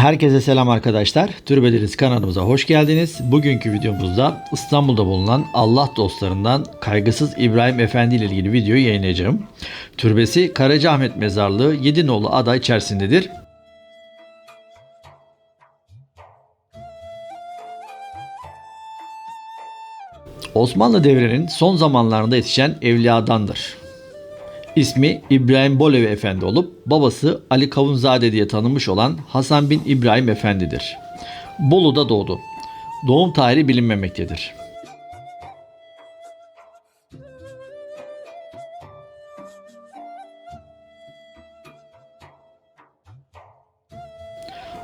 Herkese selam arkadaşlar. Türbedeniz kanalımıza hoş geldiniz. Bugünkü videomuzda İstanbul'da bulunan Allah dostlarından Kaygısız İbrahim Efendi ile ilgili videoyu yayınlayacağım. Türbesi Karacaahmet Mezarlığı Yedinoğlu ada içerisindedir. Osmanlı devrinin son zamanlarında yetişen evliyadandır. İsmi İbrahim Bolevi Efendi olup babası Ali Kavunzade diye tanınmış olan Hasan bin İbrahim Efendidir. Bolu'da doğdu. Doğum tarihi bilinmemektedir.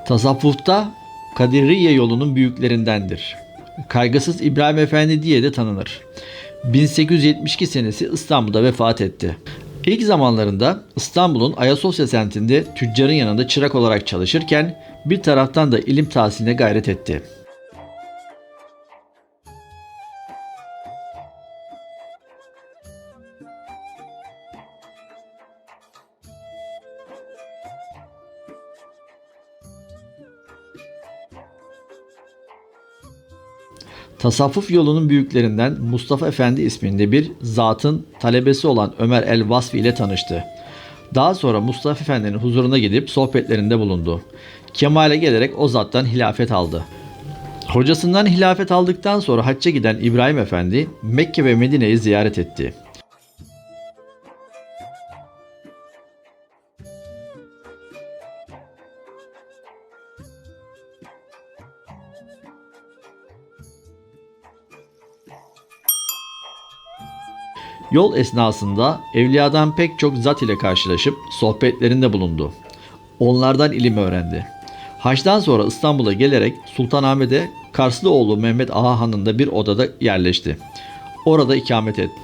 Tasavvufta Kadiriye yolunun büyüklerindendir. Kaygısız İbrahim Efendi diye de tanınır. 1872 senesi İstanbul'da vefat etti. İlk zamanlarında İstanbul'un Ayasofya semtinde tüccarın yanında çırak olarak çalışırken bir taraftan da ilim tahsiline gayret etti. Tasavvuf yolunun büyüklerinden Mustafa Efendi isminde bir zatın talebesi olan Ömer el Vasfi ile tanıştı. Daha sonra Mustafa Efendi'nin huzuruna gidip sohbetlerinde bulundu. Kemale gelerek o zattan hilafet aldı. Hocasından hilafet aldıktan sonra hacca giden İbrahim Efendi Mekke ve Medine'yi ziyaret etti. Yol esnasında evliyadan pek çok zat ile karşılaşıp sohbetlerinde bulundu. Onlardan ilim öğrendi. Haçtan sonra İstanbul'a gelerek Sultanahmet'e Karslıoğlu Mehmet Ağa Hanı'nda bir odada yerleşti. Orada ikamet etti.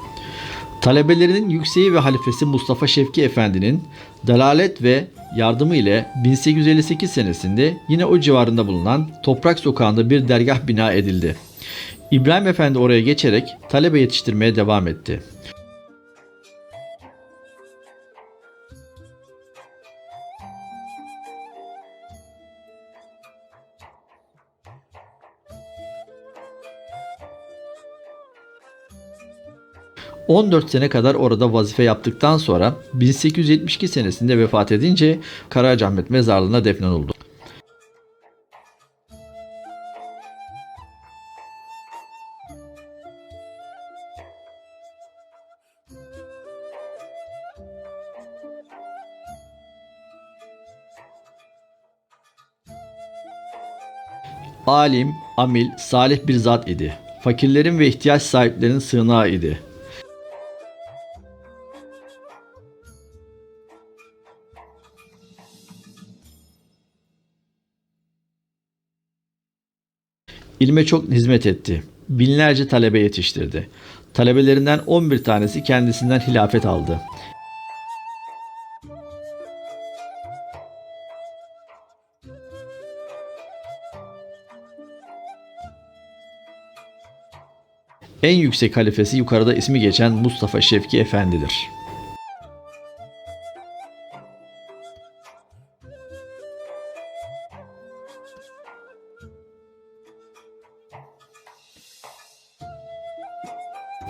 Talebelerinin yükseği ve halifesi Mustafa Şevki Efendi'nin dalalet ve yardımı ile 1858 senesinde yine o civarında bulunan Toprak Sokağı'nda bir dergah bina edildi. İbrahim Efendi oraya geçerek talebe yetiştirmeye devam etti. ...14 sene kadar orada vazife yaptıktan sonra 1872 senesinde vefat edince Karacaahmet mezarlığına defnolundu. Alim, amil, salih bir zat idi. Fakirlerin ve ihtiyaç sahiplerinin sığınağı idi. İlme çok hizmet etti. Binlerce talebe yetiştirdi. Talebelerinden 11 tanesi kendisinden hilafet aldı. En yüksek halifesi yukarıda ismi geçen Mustafa Şevki Efendidir.